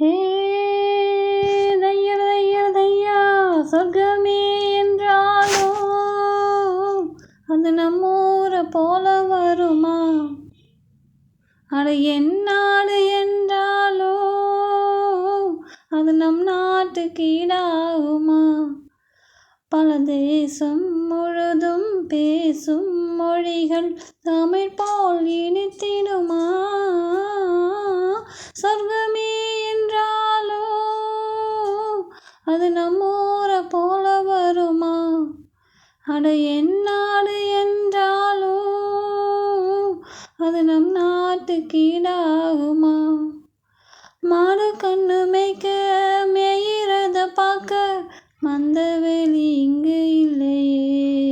ஏ தையர் தையர் தையா சொர்க்கமே என்றாலும் அது நம்மூரை போல வருமா? அட என் நாடு என்றாலோ? அது நம் நாட்டுக்கு ஈடாகுமா? பல தேசம் முழுதும் பேசும் மொழிகள் தமிழ் போல் இனித்திடுமா? அது நம்மூரை போல வருமா? அட என்னாடு என்றாலும் அது நம் நாட்டுக்கு ஈடாகுமா? மாடு கண்ணு மேய்க்க மேயிறத பார்க்க மந்தவெளி இங்கு இல்லையே.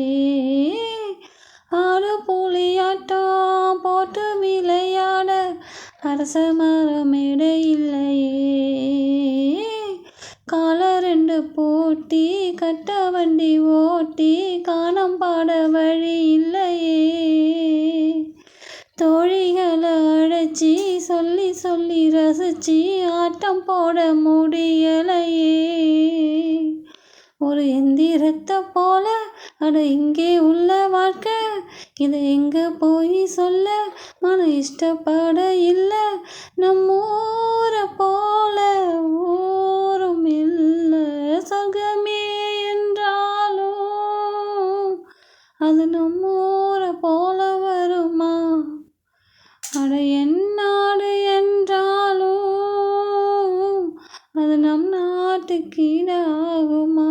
ஆடு புலியாட்டம் போட்டு விளையாட அரச மரம் இல்லையே. ரெண்டு போட்டி கட்ட வண்டி ஓட்டி காணம் பாட வழி இல்லையே. தோழிகளை அழைச்சி சொல்லி சொல்லி ரசிச்சு ஆட்டம் போட முடியலையே. ஒரு எந்திரத்தை போல அட இங்கே உள்ள வாழ்க்கை இதை எங்கே போய் சொல்ல? மன இஷ்டப்பட இல்லை நம்ம அது நம்மூரை போல வருமா? அட என்னாடு என்றாலும் அது நம் நாட்டுக்கீடாகுமா